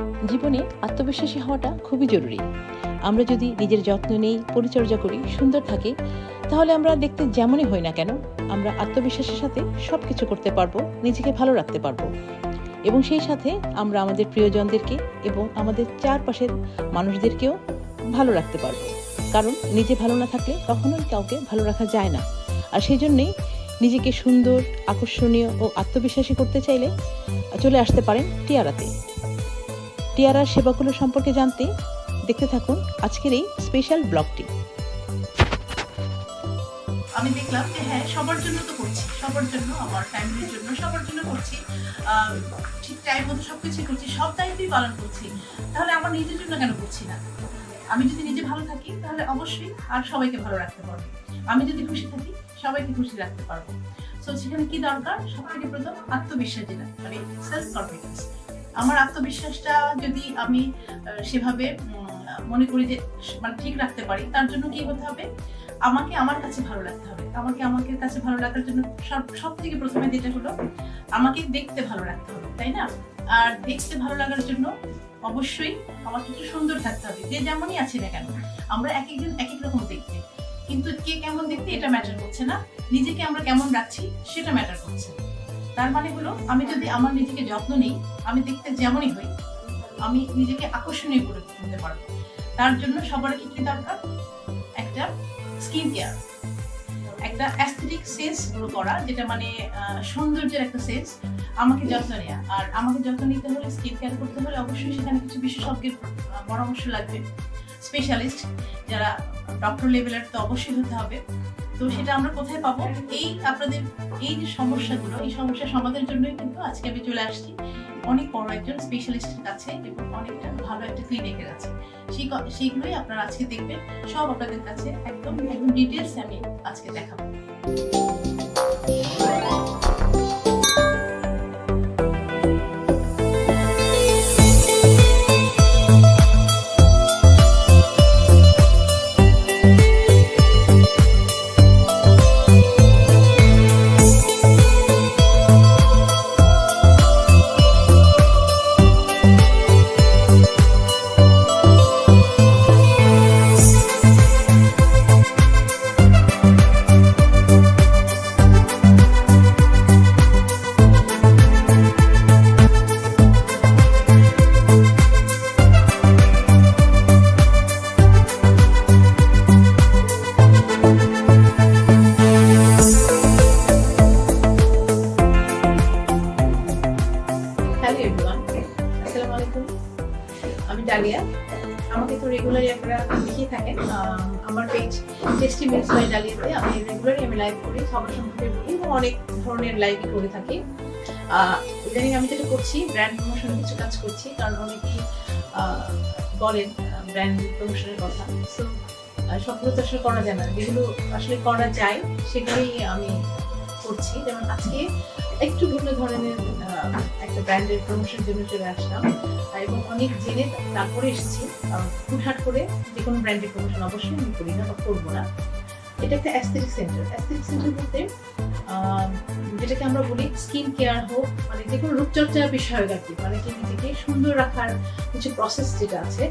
জীবনে আত্মবিশ্বাসী হওয়াটা খুবই জরুরি। আমরা যদি নিজের যত্ন নেই, পরিচর্যা করি, সুন্দর থাকি, তাহলে আমরা দেখতে যেমনই হই না কেন, আমরা আত্মবিশ্বাসের সাথে সব কিছু করতে পারব, নিজেকে ভালো রাখতে পারব। এবং সেই সাথে আমরা আমাদের প্রিয়জনদেরকে এবং আমাদের চারপাশের মানুষদেরকেও ভালো রাখতে পারব। কারণ নিজে ভালো না থাকলে কখনোই কাউকে ভালো রাখা যায় না। আর সেই জন্যেই নিজেকে সুন্দর, আকর্ষণীয় ও আত্মবিশ্বাসী করতে চাইলে চলে আসতে পারেন টিয়ারাতে। টিয়ারার সেবাগুলো সম্পর্কে জানতে দেখতে থাকুন আজকের এই স্পেশাল ব্লগটি আমি দেখলাম যে হ্যাঁ সবার জন্য তো করছি, সবার জন্য, আমার ফ্যামিলির জন্য সবার জন্য করছি। ঠিক টাইম মতো সবকিছু করছি, সব দায়িত্বই পালন করছি। তাহলে আমার নিজের জন্য কেন করছি না? আমি যদি নিজে ভালো থাকি, তাহলে অবশ্যই আর সবাইকে ভালো রাখতে পারব। আমি যদি খুশি থাকি, সবাইকে খুশি রাখতে পারব। সো সেখানে কি দরকার? সব প্রথম আত্মবিশ্বাস যেটা মানে সেলফ কনফিডেন্স আমার আত্মবিশ্বাসটা যদি আমি সেভাবে মনে করি যে মানে ঠিক রাখতে পারি, তার জন্য কি হতে হবে? আমাকে আমার কাছে ভালো লাগতে হবে। আমাকে আমাকে কাছে ভালো লাগার জন্য সব থেকে প্রথমে যেটা হলো, আমাকে দেখতে ভালো রাখতে হবে, তাই না? আর দেখতে ভালো লাগার জন্য অবশ্যই আমাকে একটু সুন্দর থাকতে হবে। যে যেমনই আছি না কেন, আমরা এক একজন এক এক রকম দেখতে। কিন্তু কে কেমন দেখতে এটা ম্যাটার করছে না। নিজেকে আমরা কেমন রাখছি, সেটা ম্যাটার করছে তার মানে হলো, আমি যদি আমার নিজেকে যত্ন নিই, আমি দেখতে যেমনই হই, আমি নিজেকে আকর্ষণীয় করে তুলতে পারব। তার জন্য সবার কি কি দরকার? একটা স্কিন কেয়ার একটা অ্যাস্থেটিক সেন্স গ্রো করা, যেটা মানে সৌন্দর্যের একটা সেন্স আমাকে যত্ন নেওয়া আর আমাকে যত্ন নিতে হলে স্কিন কেয়ার করতে হলে অবশ্যই সেখানে কিছু বিশেষজ্ঞের পরামর্শ লাগবে। স্পেশালিস্ট যারা ডক্টর লেভেলের তো অবশ্যই হতে হবে। তো সেটা আমরা কোথায় পাবো? এই আপনাদের এই যে সমস্যাগুলো, এই সমস্যা সমাধানের জন্যই কিন্তু আজকে আমি চলে আসছি। অনেক বড় একজন স্পেশালিস্টের কাছে এবং অনেকটা ভালো একটা ক্লিনিকের আছে সেই সেইগুলোই আপনারা আজকে দেখবেন। সব আপনাদের কাছে একদম একদম ডিটেলস আমি আজকে দেখাবো। ইদানিং আমি যেটা করছি ব্র্যান্ড প্রমোশনের কিছু কাজ করছি, কারণ অনেকেই বলেন ব্র্যান্ড প্রমোশনের কথা। সো সবগুলো তো আসলে করা যায় না। যেগুলো আসলে করা যায়, সেগুলোই আমি করছি। যেমন আজকে একটু ভিন্ন ধরনের একটা ব্র্যান্ডের প্রমোশনের জন্য চলে আসলাম। এবং অনেক জেনে তারপরে এসেছি। হুটহাট করে যে কোনো ব্র্যান্ডের প্রমোশন অবশ্যই আমি করি না বা করব না। এটা একটা অ্যাস্থেটিক সেন্টার অ্যাস্থেটিক সেন্টার বলতে যেটাকে আমরা বলি স্কিন কেয়ার হোক মানে যে কোনো রূপচর্চা বিষয়ক আর কি মানে কি নিজেকে সুন্দর রাখার কিছু প্রসেস যেটা আছে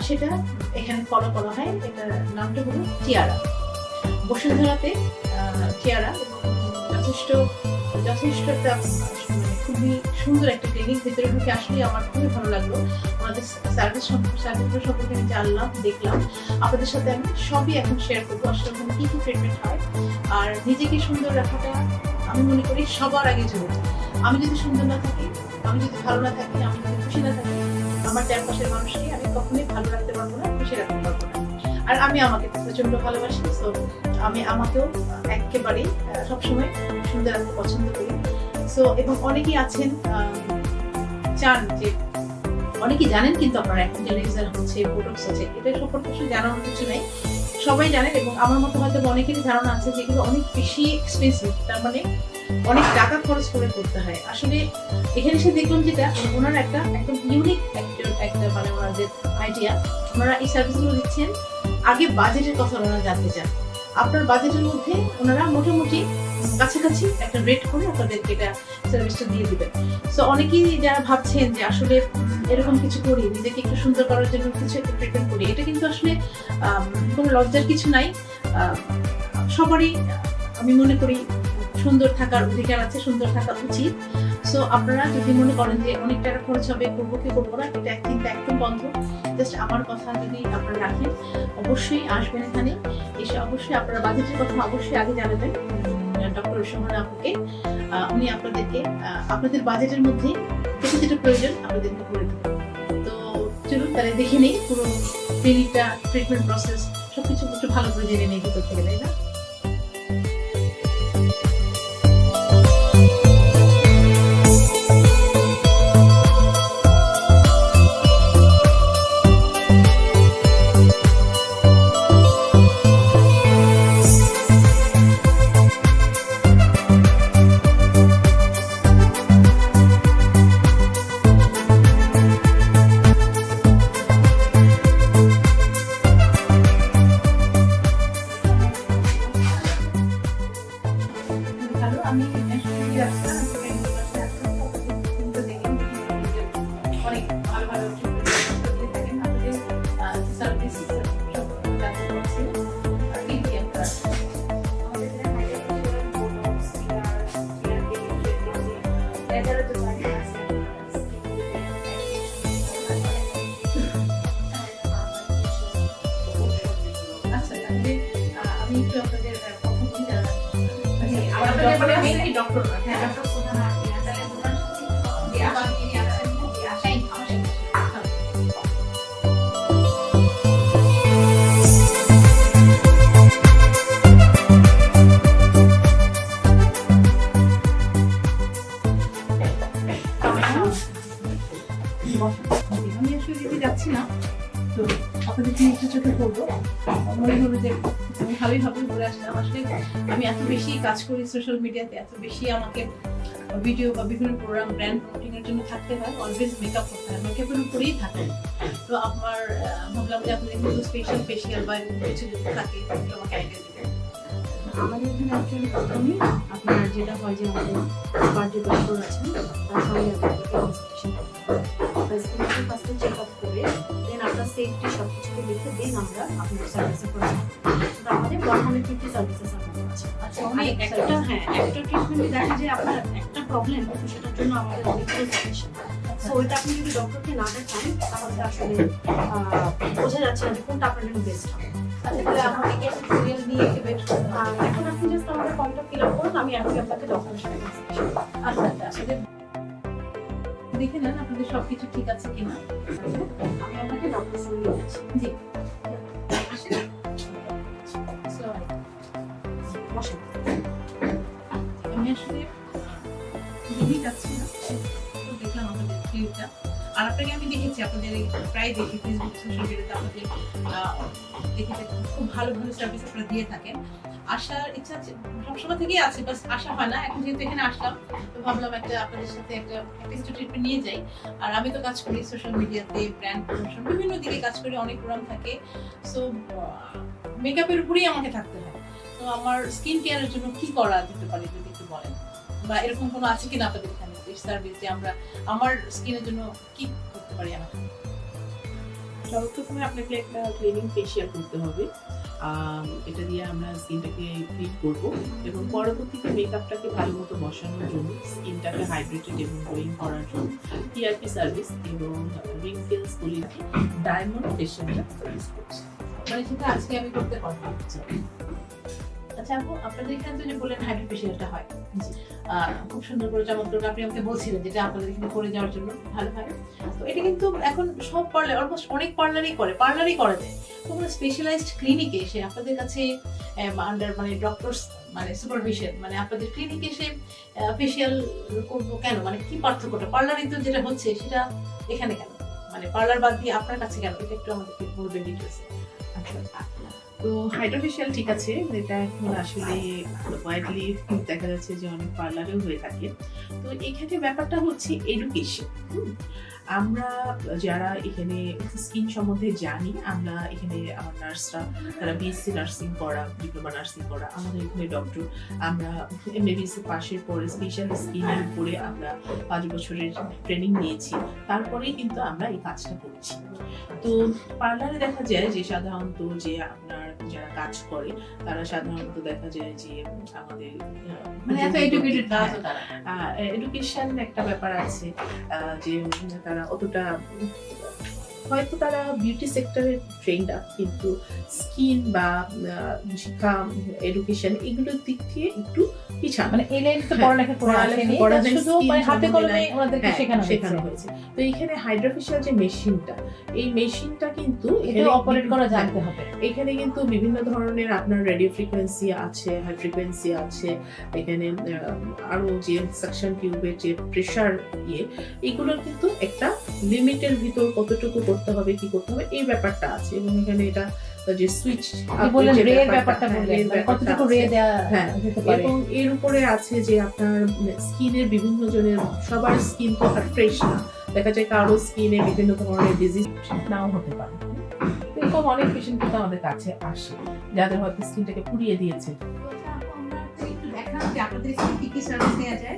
সেটা এখানে ফলো করা হয়। এটার নামটা হলো টিয়ারা বসুন্ধরাতে টিয়ারা যথেষ্ট যথেষ্ট একটা খুবই সুন্দর একটা ক্লিনিক ভিতরে ঢুকে আসলে আমার খুবই ভালো লাগল। আমাদের সার্ভিস সার্ভিসগুলো সম্পর্কে আমি জানলাম, দেখলাম। আপনাদের সাথে আমি সবই এখন শেয়ার করব, আসলে ওখানে কী কী ট্রিটমেন্ট হয়। আর নিজেকে সুন্দর রাখাটা আমি মনে করি সবার আগে জরুরি। আমি যদি সুন্দর না থাকি, আমি যদি ভালো না থাকি, আমি যদি খুশি না থাকি, আমার চারপাশের মানুষকে আমি কখনোই ভালো রাখতে পারব না, খুশি রাখতে পারব না। আর আমি আমাকে প্রচণ্ড ভালোবাসি তো আমি আমাকেও একেবারেই সবসময় সুন্দর রাখতে পছন্দ করি। সো এবং অনেকেই আছেন চান যে অনেকেই জানেন কিন্তু আপনারা এখন যে লেজার হচ্ছে বোটক্স হচ্ছে এটা সম্পর্কে কিছু জানানোর কিছু নেই। সবাই জানেন এবং আমার মতো হয়তো অনেকেরই ধারণা আছে যে এগুলো অনেক বেশি এক্সপেন্সিভ তার মানে অনেক টাকা খরচ করে করতে হয়। আসলে এখানে সে দেখলাম যেটা, ওনার একটা একদম ইউনিক একটা মানে ওনার যে আইডিয়া ওনারা এই সার্ভিসগুলো দিচ্ছেন। আগে বাজেটের কথা ওনারা জানতে চান। আপনার বাজেটের মধ্যে ওনারা মোটামুটি কাছাকাছি একটা রেট করে আপনাদেরকে এটা সার্ভিসটা দিয়ে দিবেন। সো অনেকেই যারা ভাবছেন যে আসলে এরকম কিছু করি, নিজেকে একটু সুন্দর করার জন্য কিছু একটা ট্রিটমেন্ট করি, এটা কিন্তু আসলে কোনো লজ্জার কিছু নাই। সবারই, আমি মনে করি সুন্দর থাকার অধিকার আছে, সুন্দর থাকা উচিত। সো আপনারা যদি মনে করেন যে অনেক টাকা খরচ হবে, করব কি করব না, এটা চিন্তা একদম বন্ধ। জাস্ট আমার কথা যদি আপনারা রাখেন, অবশ্যই আসবেন এখানে। এসে অবশ্যই আপনারা বাজেটের কথা অবশ্যই আগে জানাবেন। ডক্টর সোহনা আপুকে উনি আপনাদেরকে আপনাদের বাজেটের মধ্যে যেটা যেটা প্রয়োজন আপনাদেরকে করে দেবেন। তো চলুন তাহলে দেখে নেই পুরো ক্লিনিকটা ট্রিটমেন্ট প্রসেস সবকিছু একটু ভালো করে জেনে নিই ভিতর থেকে, তাই না? করি সোশ্যাল মিডিয়াতে এত বেশি আমাকে ভিডিও বা বিভিন্ন প্রোগ্রাম ব্র্যান্ড প্রমোটিং এর জন্য থাকতে হয় অলওয়েজ মেকআপ করতে হয় মেকআপের উপরেই থাকে। তো আমার ভাবলাম যে আপনাদের কোনো স্পেশাল ফেশিয়াল বা কিছু যদি থাকে আমাকে আইডিয়া আমাদের এখানে অ্যাকচুয়ালি প্রথমে আপনার যেটা হয় যে আমাদের বার্থডে ডক্টর আছেন তার সঙ্গে কনসালটেশন করতে করে দেন সেফটি সব কিছুকে দেখে দেন আমরা আপনার সার্ভিসে করে আমাদের ওয়ান হান্ড্রেড ফিফটি সার্ভিসেস আমাদের আছে আচ্ছা অনেক একটা হ্যাঁ একটা ট্রিটমেন্টে দেখা যায় আপনার একটা প্রবলেম সেটার জন্য আমাদের অনেকগুলো সাজেশন সো ওইটা আপনি যদি ডক্টরকে না দেখান তাহলে আসলে বোঝা যাচ্ছে না যে কোনটা আপনার জন্য বেস্ট হবে। আচ্ছা তাহলে আমাকে সিরিয়াল নিয়ে আর এখন আপনি জাস্ট আমাদের ফর্মটা ফিল আপ করুন আমি এখন আপনাকে ডক্টরের সাথে। আচ্ছা আচ্ছা আসলে দেখে নেন আপনাদের সবকিছু ঠিক আছে কিনা। আমি আপনাকে ডক্টর সঙ্গে জি। আমি আসলে দিদি যাচ্ছি না। দেখলাম ক্লিপটা আর আপনাকে আমি দেখেছি, আপনাদের প্রায় দেখি ফেসবুক সোশ্যাল মিডিয়াতে আপনাদের খুব ভালো ভালো সার্ভিস আপনারা দিয়ে থাকেন। আসার ইচ্ছা সবসময় থেকেই আছে বাস আসা হয় না। এখন যেহেতু এখানে আসলাম, তো ভাবলাম একটা আপনাদের সাথে একটা টেস্ট নিয়ে যাই। আর আমি তো কাজ করি সোশ্যাল মিডিয়াতে ব্র্যান্ড প্রমোশন বিভিন্ন দিকে কাজ করি, অনেক প্রোগ্রাম থাকে। সো মেকআপের উপরেই আমাকে থাকতে হয়। তো আমার স্কিন কেয়ারের জন্য কি করা যেতে পারে, যদি একটু বলেন? বা এরকম কোনো আছে কিনা আপনাদের এখানে সার্ভিস আমরা আমার স্কিনের জন্য কি করতে পারি আমরা সর্বপ্রথমে আপনাকে একটা ক্লিনিং ফেশিয়াল করতে হবে। এটা দিয়ে আমরা স্কিনটাকে ক্লিন করব এবং পরবর্তীতে মেকআপটাকে ভালো মতো বসানোর জন্য স্কিনটাকে হাইড্রেটেড এবং গ্লোয়িং করার জন্য টিআরপি সার্ভিস এবং রিঙ্কেলস গুলিকে ডায়মন্ড ফেশিয়ালটা সার্ভিস করছে। মানে সেটা আজকে আমি করতে পারব আচ্ছা আপু আপনাদের এখানে তো যে বললেন হাইড্রো ফেশিয়ালটা হয় খুব সুন্দর করে চমৎকার আপনি আমাকে বলছিলেন যেটা আপনাদের এখানে করে যাওয়ার জন্য ভালো হয়। তো এটা কিন্তু এখন সব পার্লার অলমোস্ট অনেক পার্লারই করে পার্লারই করা যায়। তো কোনো স্পেশালাইজড ক্লিনিকে এসে আপনাদের কাছে আন্ডার মানে ডক্টরস মানে সুপারভিশন মানে আপনাদের ক্লিনিকে এসে ফেশিয়াল করব কেন? মানে কি পার্থক্যটা? পার্লারে তো যেটা হচ্ছে সেটা এখানে কেন? মানে পার্লার বাদ দিয়ে আপনার কাছে কেন? এটা একটু আমাদেরকে বলবেন ডিটেলস আচ্ছা তো হাইড্রোফেশিয়াল ঠিক আছে যেটা এখন আসলে ওয়াইডলি দেখা যাচ্ছে যে অনেক পার্লারেও হয়ে থাকে। তো এক্ষেত্রে ব্যাপারটা হচ্ছে এডুকেশন আমরা যারা এখানে স্কিন সম্বন্ধে জানি আমরা এখানে আমার নার্সরা তারা বিএসসি নার্সিং করা ডিপ্লোমা নার্সিং করা আমাদের এখানে ডক্টর আমরা এমবিবিএস পাশের পরে স্পেশাল স্কিনের উপরে আমরা পাঁচ বছরের ট্রেনিং নিয়েছি। তারপরেই কিন্তু আমরা এই কাজটা করছি। তো পার্লারে দেখা যায় যে সাধারণত যে আপনার যারা কাজ করে তারা সাধারণত দেখা যায় যে আমাদের মানে এডুকেশন একটা ব্যাপার আছে যে তারা অতটা হয়তো তারা বিউটি সেক্টরে ট্রেন্ড আপ কিন্তু স্কিন বা শিক্ষা এডুকেশন এগুলোর দিক থেকে একটু পিছানো। মানে এই লাইনে তো হ্যাঁ, পড়ালেখা করে আসেনি শুধু মানে হাতে কলমে ওনাদেরকে হ্যাঁ, শেখানো শেখানো হয়েছে। তো এখানে হাইড্রোফেশিয়াল যে মেশিনটা এই মেশিনটা কিন্তু এটা অপারেট করা হ্যাঁ, জানতে হবে। এখানে কিন্তু বিভিন্ন ধরনের আপনার রেডিও ফ্রিকোয়েন্সি আছে হাই ফ্রিকোয়েন্সি আছে এখানে আরও যে সাকশন টিউবের যে প্রেসার ইয়ে এগুলোর কিন্তু একটা লিমিটের ভিতর কতটুকু করতে হবে কি করতে হবে এই ব্যাপারটা আছে। এবং এখানে এটা যে সুইচ বললেন রে এর ব্যাপারটা বললেন মানে কতটুকু রে দেওয়া হ্যাঁ, যেতে পারে। এবং এর উপরে আছে যে আপনার স্কিনের বিভিন্ন জনের সবার স্কিন তো আর ফ্রেশ না। দেখা যায় কারও স্কিনে বিভিন্ন ধরনের ডিজিজ নাও হতে পারে। এরকম অনেক পেশেন্ট কিন্তু আমাদের কাছে আসে যাদের হয়তো স্কিনটাকে পুড়িয়ে দিয়েছে। আপনাদের কি কি সার্ভিস দেওয়া যায়?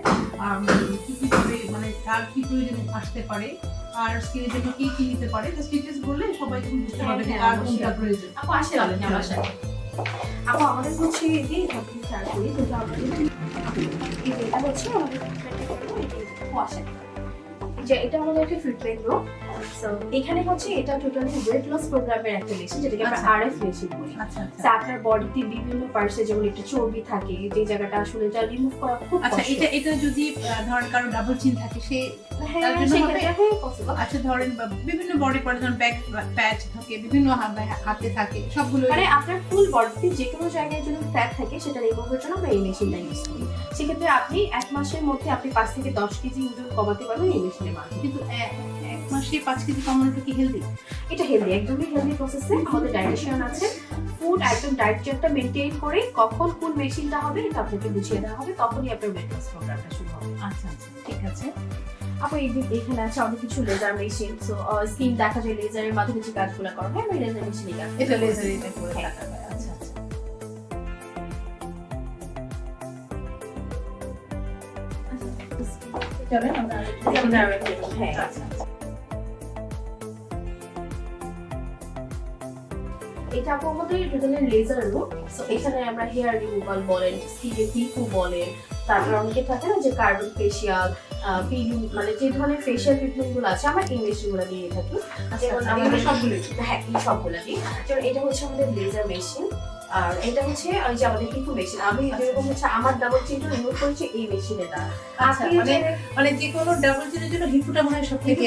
কি কি মানে কার কি প্রয়োজন আসতে পারে? আর স্কিনের জন্য কি কি নিতে পারে? জাস্ট ডিটেলস বললে সবাই তখন বুঝতে পারবে যে হ্যাঁ, কার। কোনটা প্রয়োজন। আপু আসতে পারবেন আমার সাথে আপু আমাদের হচ্ছে এই যে আপনি শেয়ার করি কিন্তু আমাদের এটা হচ্ছে আমাদের যে এটা আমাদের একটা ট্রিটমেন্ট রুম সো এখানে হচ্ছে এটা টোটালি ওয়েট লস প্রোগ্রামের একটা মেশিন যেটাকে আমরা আচ্ছা। আরএফ মেশিন বলি। আচ্ছা আচ্ছা। আপনার বডিতে বিভিন্ন পার্টসে যেমন একটু চর্বি থাকে যে জায়গাটা আসলে এটা রিমুভ করা খুব আচ্ছা এটা এটা যদি ধরেন কারও ডাবল চিন থাকে সে হ্যাঁ হ্যাঁ আচ্ছা ধরেন বিভিন্ন বডি পার্ট যেমন ব্যাক প্যাচ থাকে বিভিন্ন হাতে থাকে সবগুলো মানে আপনার ফুল বডিতে যে কোনো জায়গায় যদি ফ্যাট থাকে সেটা রিমুভের জন্য আমরা এই মেশিনটা ইউজ করি। সেক্ষেত্রে আপনি এক মাসের মধ্যে আপনি পাঁচ থেকে দশ কেজি ওজন কমাতে পারবেন এই মেশিনের মাধ্যমে। কিন্তু মাসে পাঁচ কেজি কমানোটা কি হেলদি এটা হেলদি একদমই হেলদি প্রসেসে আমাদের ডায়েটিশিয়ান আছে। ফুড একদম ডায়েট চার্টটা মেনটেন করে কখন কোন মেশিনটা হবে এটা আপনাকে বুঝিয়ে দেওয়া হবে তখনই আপনার ওয়েট লস প্রোগ্রামটা শুরু হবে। আচ্ছা আচ্ছা ঠিক আছে। আপু এই যে এখানে আছে অনেক কিছু লেজার মেশিন সো স্কিন দেখা যায় লেজারের মাধ্যমে যে কাজগুলো করা হয় আমরা লেজার মেশিনে কাজ এটা লেজার এটা করে হ্যাঁ। থাকা হয় আচ্ছা আচ্ছা। চলেন আমরা আরও একটা room, হ্যাঁ আচ্ছা। এটা আপু আমাদের টোটালি লেজার রুম সো এখানে আমরা হেয়ার রিমুভাল বলেন স্কিনে পিকু বলেন তারপর অনেকে থাকে না যে কার্বন ফেসিয়াল পিলিং মানে যে ধরনের ফেসিয়াল ট্রিটমেন্টগুলো আছে আমরা এই মেশিনগুলো দিয়ে থাকি। যেমন আচ্ছা, আমাদের সবগুলো হ্যাঁ সবগুলো দিই যেমন এটা হচ্ছে আমাদের লেজার মেশিন আর এটা হচ্ছে ওই যে আমাদের পিকু মেশিন আমি যেরকম হচ্ছে আমার ডাবল চিনটা রিমুভ করেছি এই দ্বারা আচ্ছা, মানে যে- মানে যে কোনো ডাবল চিনের জন্য হিপুটা মনে হয় সব থেকে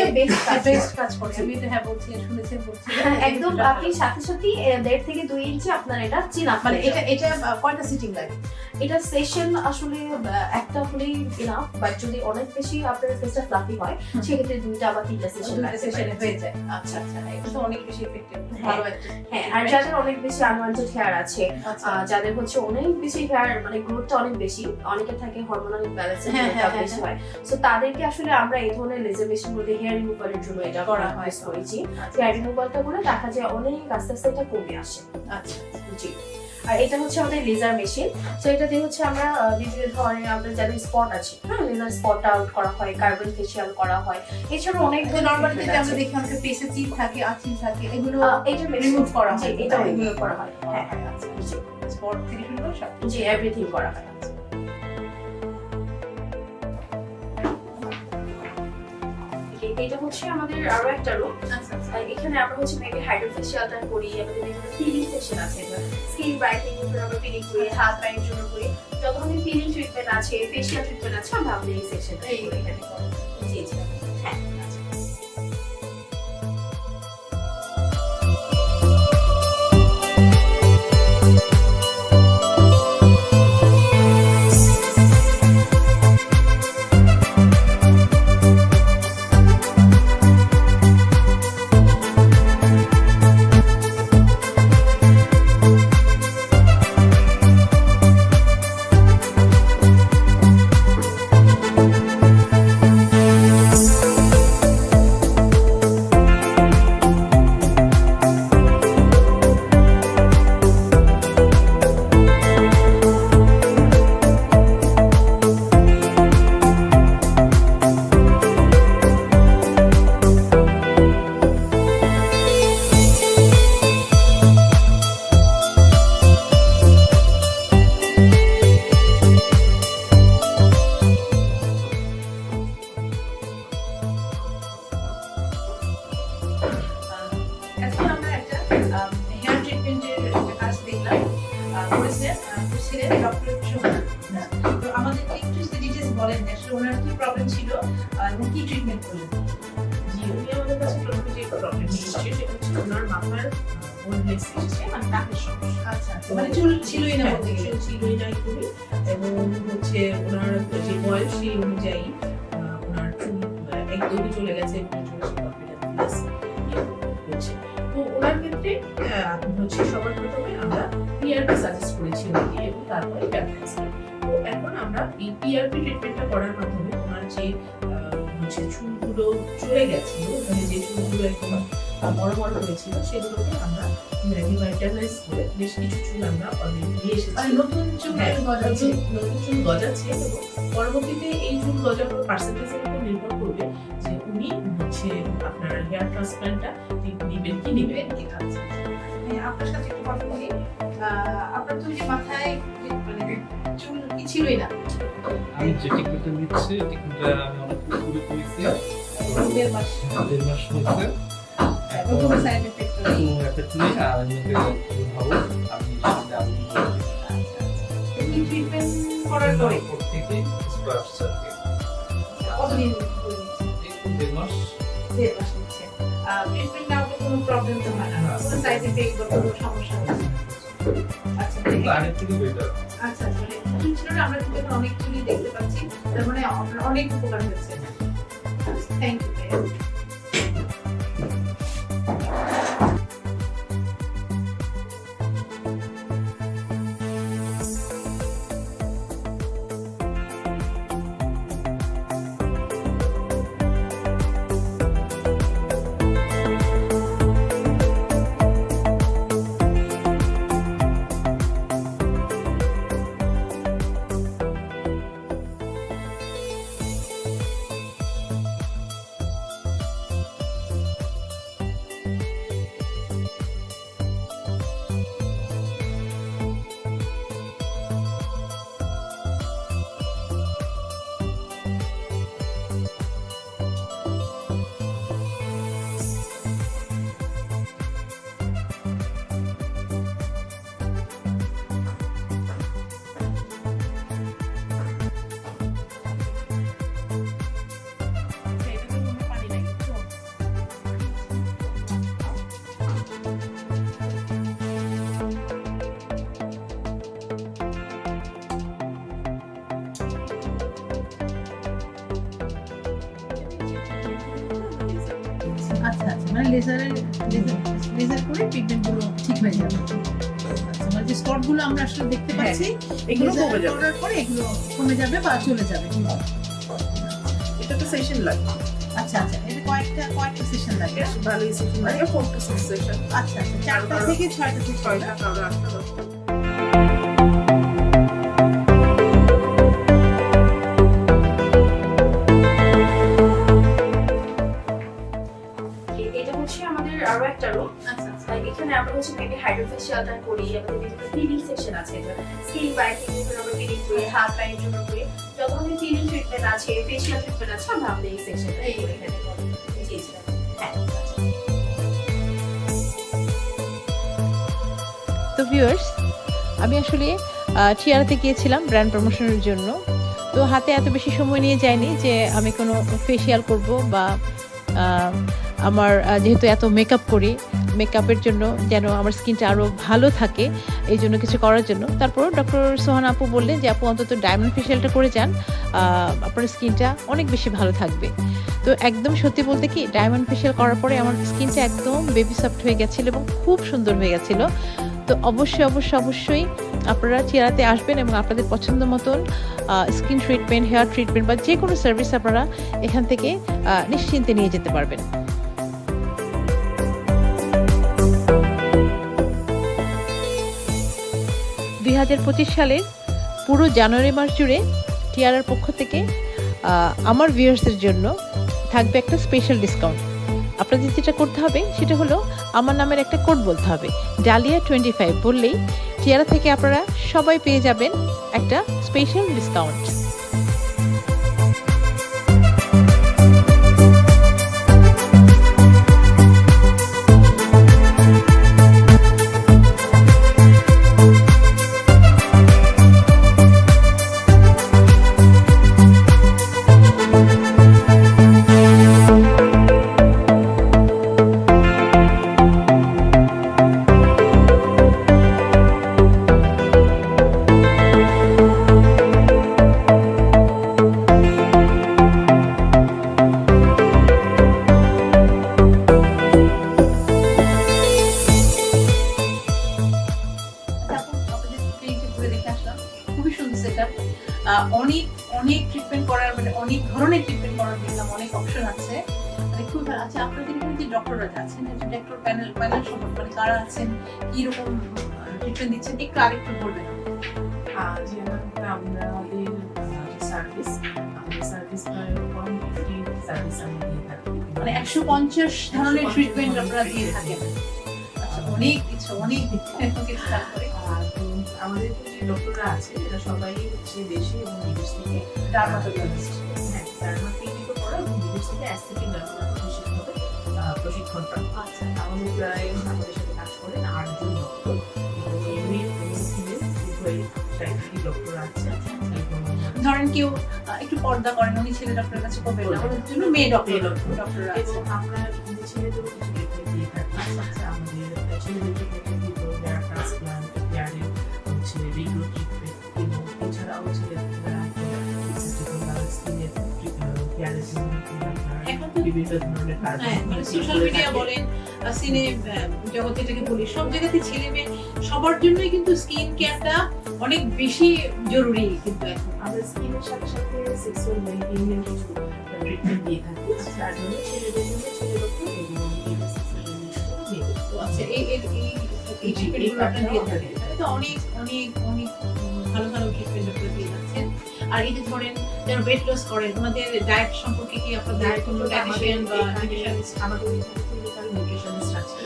বেস্ট কাজ করে। আমি এটা হ্যাঁ বলছি শুনেছেন বলছি হ্যাঁ, একদম আপনি সাথে সাথে দেড় থেকে দুই ইঞ্চি আপনার এটা চিন মানে এটা এটা কয়টা সিটিং লাগে? এটা সেশন আসলে একটা হলেই এনাফ বাট যদি অনেক বেশি আপনার ফেসটা ফ্লাফি হয় সেক্ষেত্রে দুইটা বা তিনটা সেশন সেশনে হয়ে যায়। আচ্ছা আচ্ছা এটা তো অনেক বেশি এফেক্টিভ হ্যাঁ। ভালো হ্যাঁ আর যাদের অনেক বেশি আনওয়ান্টেড হেয়ার আছে আচ্ছা। আহ, যাদের হচ্ছে অনেক বেশি হেয়ার মানে গ্রোথটা অনেক বেশি অনেকে থাকে হরমোনাল ব্যালেন্স হ্যাঁ, হ্যাঁ, হ্যাঁ, বেশি হয় সো তাদেরকে আসলে আমরা এই ধরনের লেজার মেশিন বলতে হেয়ার রিমুভালের জন্য এটা করা হয়। হয় করেছি। আচ্ছা। হেয়ার রিমুভালটা করে দেখা যায় অনেক আস্তে আস্তে এটা কমে আসে। আচ্ছা। জি। আর এটা হচ্ছে আমাদের লেজার মেশিন তো দিয়ে হচ্ছে আমরা বিভিন্ন ধরনের আমাদের যাদের স্পট আছে হ্যাঁ লেজার স্পট আউট করা হয় কার্বন ফেশিয়াল করা হয়। এছাড়াও অনেক নরমালি নর্মাল যেটা আমরা দেখি আমাদের ফেসে চিপ থাকে আছি থাকে এগুলো এটা রিমুভ করা হয়। এটা রিমুভ করা হয়। হ্যাঁ আচ্ছা জি। স্পট থেকে শুরু সব জি এভরিথিং করা হয়। এটা হচ্ছে আমাদের আরও একটা রুম আচ্ছা আচ্ছা। এখানে আমরা হচ্ছে মেবি হাইড্রোফেশিয়ালটা করি আমাদের বিভিন্ন পিলিং সেশন আছে স্কিন ব্রাইটেনিং জন্য আমরা পিলিং করি হাত পায়ের জন্য করি। যত ধরনের পিলিং ট্রিটমেন্ট আছে ফেশিয়াল ট্রিটমেন্ট আছে আমরা আমাদের এই সেশনটা এখানে করি। জি জি। হ্যাঁ। ছিলেন ডক্টর হ্যাঁ, তো আমাদের একটু ডিটেলস বলেন যে আসলে ওনার কি প্রবলেম ছিল এবং কি ট্রিটমেন্ট করলেন? জি উনি আমাদের কাছে প্রথমে যে প্রবলেম নিয়ে সেটা হচ্ছে ওনার মাথার বোনলেস এসেছে মানে সমস্যা। আচ্ছা মানে চুল ছিলই না হ্যাঁ, বলতে চুল ছিলই না এবং হচ্ছে ওনার যে বয়স সেই অনুযায়ী ওনার চুল একদমই চলে গেছে। করার মাধ্যমে ওনার যে হচ্ছে চুলগুলো চলে গেছিল মানে যে চুলগুলো একদম বড় বড় হয়েছিল সেগুলোকে আমরা রিভাইটালাইজ করে বেশ কিছু চুল আমরা অলরেডি নিয়ে এসেছি। নতুন চুল হ্যাঁ, গজাচ্ছে। নতুন চুল গজাচ্ছে এবং পরবর্তীতে এই চুল গজানোর পার্সেন্টেজের উপর নির্ভর করবে যে উনি হচ্ছে আপনার হেয়ার ট্রান্সপ্লান্টটা নিবেন কি নেবেন কি আচ্ছা। হ্যাঁ, আপনার সাথে একটু কথা বলি। আপনার তো যে মাথায় মানে চুল কি ছিলই না? আমি যে ট্রিটমেন্টটা নিচ্ছি ট্রিটমেন্টটা আমি অনেক পুরো করেছি। দেড় মাস। দেড় মাস হয়েছে। এখন কোনো সাইড এফেক্ট নেই কোনো এফেক্ট নেই আর আমি ভাবো আমি সামনে আমি ট্রিটমেন্ট করার পরে? পর থেকে কিছু আসছে আর কি কতদিন দেড় মাস। দেড় মাস নিচ্ছেন ট্রিটমেন্ট না কোনো প্রবলেম তো হয় না। কোনো সাইড এফেক্ট বা কোনো সমস্যা হচ্ছে? আচ্ছা আচ্ছা চুল ছিল না? আমরা কিন্তু অনেক দেখতে পাচ্ছি। তার মানে অনেক উপকার হয়েছে। থ্যাংক ইউ লেজারের লেজার লেজার করে ট্রিটমেন্ট ঠিক হয়ে যাবে। মানে যে স্পটগুলো আমরা আসলে দেখতে হ্যাঁ, পাচ্ছি এগুলো কমে যাবে। পরে এগুলো কমে যাবে বা চলে যাবে। এটা তো সেশন লাগে আচ্ছা আচ্ছা এটা কয়েকটা কয়েকটা সেশন লাগে ভালোই সেশন লাগে ফোর টু সিক্স সেশন আচ্ছা আচ্ছা চারটা থেকে ছয়টা থেকে ছয়টা। আটটা হাইড্রোফেশিয়ালটা করি আমাদের বিভিন্ন ক্লিনিং সেকশন আছে। স্কিন বাইটিং ক্লিনিং করি হাত পায়ের জন্য করি যত ক্লিনিং ট্রিটমেন্ট আছে ট্রিটমেন্ট আছে, আমরা আমাদের এই এই করি। হ্যাঁ। তো ভিউয়ার্স আমি আসলে টিয়ারাতে গিয়েছিলাম ব্র্যান্ড প্রমোশনের জন্য। তো হাতে এত বেশি সময় নিয়ে যায়নি যে আমি কোনো ফেসিয়াল করব বা আমার যেহেতু এত মেকআপ করি মেকআপের জন্য যেন আমার স্কিনটা আরও ভালো থাকে, এই জন্য কিছু করার জন্য। তারপর ডক্টর সোহান আপু বললেন যে, আপু, অন্তত ডায়মন্ড ফেসিয়ালটা করে যান আপনার স্কিনটা অনেক বেশি ভালো থাকবে। তো একদম সত্যি বলতে কি ডায়মন্ড ফেসিয়াল করার পরে আমার স্কিনটা একদম বেবি সফট হয়ে গেছিল এবং খুব সুন্দর হয়ে গেছিল। তো অবশ্যই অবশ্যই অবশ্যই আপনারা চেরাতে আসবেন এবং আপনাদের পছন্দ মতন স্কিন ট্রিটমেন্ট হেয়ার ট্রিটমেন্ট বা যে কোনো সার্ভিস আপনারা এখান থেকে নিশ্চিন্তে নিয়ে যেতে পারবেন। দুই হাজার পঁচিশ সালের পুরো জানুয়ারি মাস জুড়ে টিয়ারার পক্ষ থেকে আমার ভিউয়ার্সের জন্য থাকবে একটা স্পেশাল ডিসকাউন্ট আপনাদের যেটা করতে হবে, সেটা হলো আমার নামের একটা কোড বলতে হবে। ডালিয়া টোয়েন্টি ফাইভ বললেই টিয়ারা থেকে আপনারা সবাই পেয়ে যাবেন একটা স্পেশাল ডিসকাউন্ট সার্ভিস প্রায় সার্ভিস আমরা দিয়ে থাকি মানে একশো পঞ্চাশ ধরনের ট্রিটমেন্ট আপনারা দিয়ে থাকেন। আচ্ছা অনেক কিছু অনেক কিছু তারপরে। আমাদের যে ডক্টররা আছে এরা সবাই হচ্ছে দেশে এবং বিদেশ থেকে ডার্মাটোলজিস্ট। হ্যাঁ ডার্মা ক্লিনিকও করা এবং বিদেশ থেকে অ্যাস্থেটিক ডাক্তাররা বিশেষভাবে প্রশিক্ষণ প্রাপ্ত আচ্ছা। আমাদের প্রায় আমাদের সাথে কাজ করেন আটজন ডক্টর। এবং মেল এবং ফিমেল উভয় ডক্টর আছে। এবং ধরেন কেউ একটু পর্দা করেন উনি ছেলে ডক্টরের কাছে কবে না ওর জন্য মেয়ে ডক্টর ডক্টর আছে। আমরা কিন্তু ছেলেদেরও কিছু ট্রিটমেন্ট দিয়ে থাকি। আচ্ছা বিভিন্ন ধরনের কাজ হ্যাঁ মানে সোশ্যাল মিডিয়া বলেন সিনে জগৎ যেটাকে বলি সব জায়গাতে ছেলে মেয়ে সবার জন্যই কিন্তু স্কিন কেয়ারটা অনেক বেশি জরুরি কিন্তু এখন। আমরা স্কিনের সাথে সাথে সেক্সুয়াল ওয়েলবিংয়ের কিছু ট্রিটমেন্ট দিয়ে থাকি। তার জন্য ছেলেদের জন্য ছেলে ডক্টর এবং মেয়েদের sexual wellbeing এর জন্য মেয়ে doctor। তো আছে এই এই এই এই ট্রিটমেন্টগুলো আপনারা দিয়ে থাকেন তো অনেক অনেক অনেক ভালো ভালো ট্রিটমেন্ট আপনারা দিয়ে যাচ্ছেন আর এই যে ধরেন যারা ওয়েট লস করেন ওনাদের ডায়েট সম্পর্কে কি আপনাদের কোনো ডায়েটিশিয়ান বা নিউট্রিশনিস্ট আমাদের নিউট্রিশনিস্ট আছে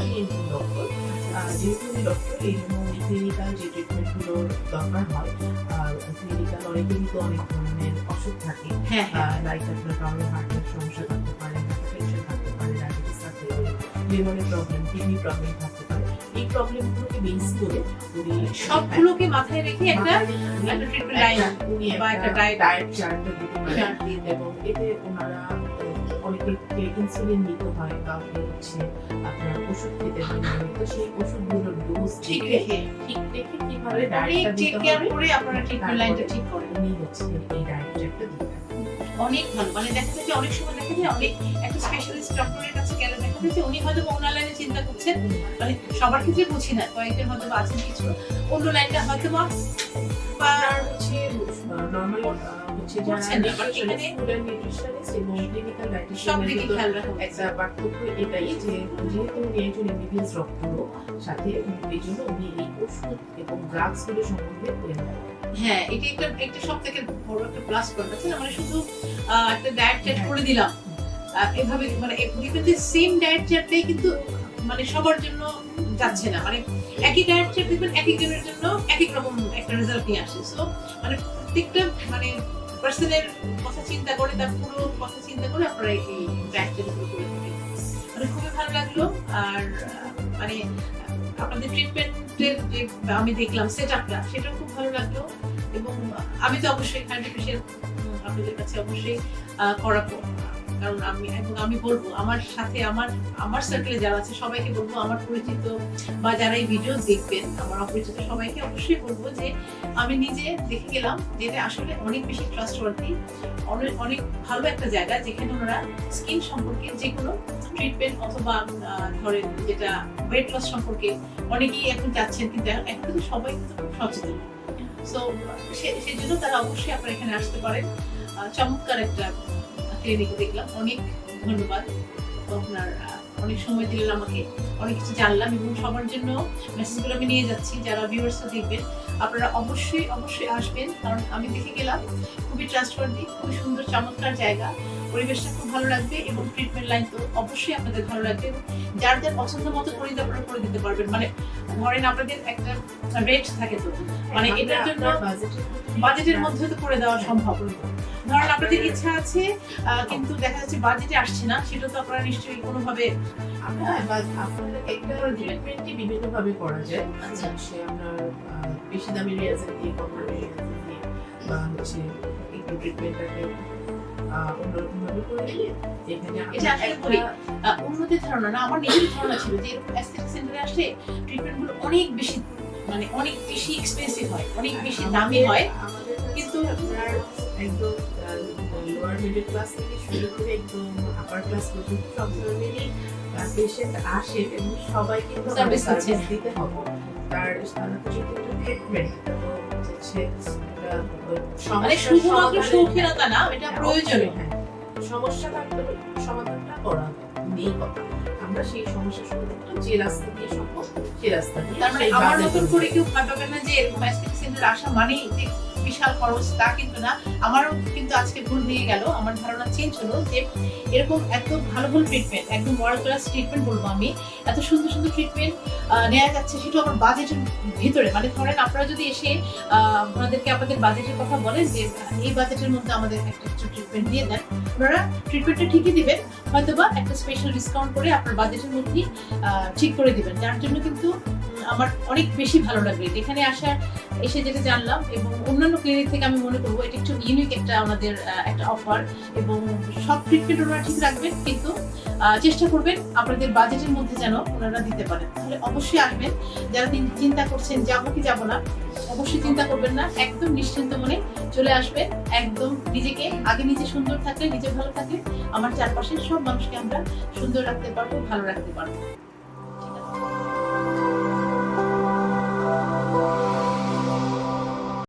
যেহেতু উনি ডক্টর এই জন্য ক্লিনিক্যাল যে ট্রিটমেন্টগুলোর দরকার হয় আর ক্লিনিক্যাল অনেকেরই তো অনেক ধরনের অসুখ থাকে। হ্যাঁ হ্যাঁ। লাইক আপনার কারোর হার্টের সমস্যা থাকতে পারে হাইপারটেনশন থাকতে পারে ডায়াবেটিস থাকতে পারে লিভারের প্রবলেম কিডনি প্রবলেম থাকতে পারে এই প্রবলেমগুলোকে বেস করে উনি সবগুলোকে মাথায় রেখে একটা একটা ট্রিটমেন্ট লাইন উনি বা একটা ডায়েট পারেন চার্ট দিয়ে এবং এতে ওনারা অনেকে ইনসুলিন নিতে হয় কাউকে হচ্ছে আপনার ওষুধ খেতে হয়। তো সেই ওষুধগুলোর ডোজ ঠিক রেখে ঠিক রেখে কীভাবে ডায়েটটা দিতে হবে করে আপনারা ট্রিটমেন্ট লাইনটা ঠিক করেন উনি হচ্ছে এই ডায়েট চার্টটা দিতে অনেক ভালো। মানে দেখা যায় যে অনেক সময় দেখা যায় অনেক একটা স্পেশালিস্ট ডক্টরের কাছে গেলে দেখা যায় যে উনি হয়তো অন্য লাইনে চিন্তা করছেন। মানে সবার ক্ষেত্রে বুঝি না কয়েকজন হয়তো বা আছেন কিছু। অন্য লাইনটা হয়তো বা বা হচ্ছে নর্মাল হচ্ছে যারা বুঝছেন না, but এখানে- স্টুডেন্ট নিউট্রিশনিস্ট এবং ক্লিনিক্যাল সব ডায়েটিশিয়ানের দিকে ভিতর খেয়াল রাখা উচিত। একটা পার্থক্য এটাই যে যেহেতু উনি একজন এমবিবিএস ডক্টরও সাথে এই জন্য উনি এই ওষুধ এবং ড্রাগস সম্বন্ধে হ্যাঁ এটা একটা একটা সব থেকে বড় একটা প্লাস পয়েন্ট আছে। মানে শুধু একটা ডায়েট চার্ট করে দিলাম। এভাবে মানে যে সেম ডায়েট চার্টটাই কিন্তু মানে সবার জন্য যাচ্ছে না। মানে একই ডায়েট চার্ট দেখবেন এক একজনের জন্য এক এক রকম একটা রেজাল্ট নিয়ে আসে। সো মানে প্রত্যেকটা মানে পার্সনের কথা চিন্তা করে, তার পুরো কথা চিন্তা করে আপনারা এই ডায়েট করে মানে খুবই ভালো লাগল। আর মানে আপনাদের ট্রিটমেন্টের যে আমি দেখলাম সেট আপটা সেটাও খুব ভালো লাগল। এবং আমি তো অবশ্যই আপনাদের কাছে অবশ্যই করাবো। কারণ আমি, এবং আমি বলব, আমার সাথে আমার আমার সার্কেলে যারা আছে, সবাইকে বলব, আমার পরিচিত বা যারা এই ভিডিও দেখবেন, আমার অপরিচিত সবাইকে অবশ্যই বলব যে, আমি নিজে দেখে গেলাম যেটা আসলে অনেক বেশি ট্রাস্টওয়ার্দি অনেক অনেক ভালো একটা জায়গা যেখানে ওনারা স্কিন সম্পর্কে যে কোনো ট্রিটমেন্ট অথবা ধরেন যেটা ওয়েট লস সম্পর্কে অনেকেই এখন যাচ্ছেন কিন্তু এখন কিন্তু সবাই কিন্তু খুব সচেতন। সো সেই জন্য তারা অবশ্যই আপনারা এখানে আসতে পারেন। চমৎকার একটা ক্লিনিক দেখলাম। অনেক ধন্যবাদ। আপনার অনেক সময় দিলেন আমাকে। অনেক কিছু জানলাম এবং সবার জন্য মেসেজগুলো আমি নিয়ে যাচ্ছি। যারা ভিউয়ার্সরা দেখবেন আপনারা অবশ্যই অবশ্যই আসবেন। কারণ আমি দেখে গেলাম খুবই ট্রাস্টওয়ার্দি খুবই সুন্দর চমৎকার জায়গা। পরিবেশটা খুব ভালো লাগবে এবং ট্রিটমেন্ট লাইন তো অবশ্যই আপনাদের ভালো লাগবে। যার যার পছন্দ মতো করে দিতে আপনারা করে দিতে পারবেন। মানে ধরেন আপনাদের একটা রেট থাকে তো। মানে এটার জন্য বাজেটের মধ্যে তো করে দেওয়া সম্ভব। ধরেন আপনাদের ইচ্ছা আছে কিন্তু দেখা যাচ্ছে বাজেটে আসছে না সেটা তো আপনারা নিশ্চয়ই কোনোভাবে আমরা একটা ট্রিটমেন্টই বিভিন্ন ভাবে করা যায় আচ্ছা। আপনার বেশি দামি দিয়ে কম দামি দিয়ে বা হচ্ছে একটু ট্রিটমেন্টটাকে অন্যরকম করে দিলে এটা আসলে বলি, অন্যদের ধারণা না আমার নিজের ধারণা ছিল যে এরকম অ্যাস্থেটিক সেন্টারে আসলে ট্রিটমেন্ট অনেক বেশি মানে অনেক বেশি এক্সপেন্সিভ হয় অনেক বেশি দামি হয় কিন্তু একদম লোয়ার মিডল ক্লাস থেকে শুরু করে একদম আপার ক্লাস পর্যন্ত সব ধরনেরই পেশেন্ট আসে এবং সবাই কিন্তু সার্ভিস দিতে হবে। তার তারা তো যেহেতু ট্রিটমেন্ট হচ্ছে মানে শুধুমাত্র শৌখিনতা না এটা প্রয়োজনীয়। হ্যাঁ। সমস্যা থাকলে সমাধানটা করা নেই কথা। আমরা সেই সমস্যার সমাধানটা যে রাস্তা দিয়ে সম্ভব সেই রাস্তা দিয়ে তার মানে আমার মতন করে কেউ ভাববে না যে এরকম অ্যাস্থেটিক সেন্টার আসা মানেই বিশাল খরচ তা কিন্তু না। আমারও কিন্তু আজকে ভুল হয়ে গেল। আমার ধারণা চেঞ্জ হলো যে এরকম এত ভালো ভালো ট্রিটমেন্ট একদম ওয়ার্ল্ড ক্লাস ট্রিটমেন্ট বলব আমি এত সুন্দর সুন্দর ট্রিটমেন্ট নেওয়া যাচ্ছে সেটা আমার বাজেটের ভিতরে। মানে ধরেন আপনারা যদি এসে আহ, আপনাদেরকে আপনাদের বাজেটের কথা বলেন যে এই বাজেটের মধ্যে আমাদের একটা কিছু ট্রিটমেন্ট দিয়ে দেন। আপনারা ট্রিটমেন্টটা ঠিকই দিবেন। হয়তো বা একটা স্পেশাল ডিসকাউন্ট করে আপনার বাজেটের মধ্যেই ঠিক করে দিবেন। যার জন্য কিন্তু আমার অনেক বেশি ভালো লাগবে। এখানে আসা, এসে যেটা জানলাম এবং অন্যান্য ক্লিনিক থেকে আমি মনে করব, এটা একটু ইউনিক একটা আমাদের একটা অফার এবং সব ট্রিটমেন্ট ওনারা ঠিক রাখবেন, কিন্তু চেষ্টা করবেন আপনাদের বাজেটের মধ্যে যেন ওনারা দিতে পারেন। তাহলে অবশ্যই আসবেন। যারা চিন্তা করছেন, যাব কি যাব না, অবশ্যই চিন্তা করবেন না। একদম নিশ্চিন্ত মনে চলে আসবেন। একদম নিজেকে আগে নিজে সুন্দর থাকলে, নিজে ভালো থাকলে, আমার চারপাশের সব মানুষকে আমরা সুন্দর রাখতে পারব, ভালো রাখতে পারব।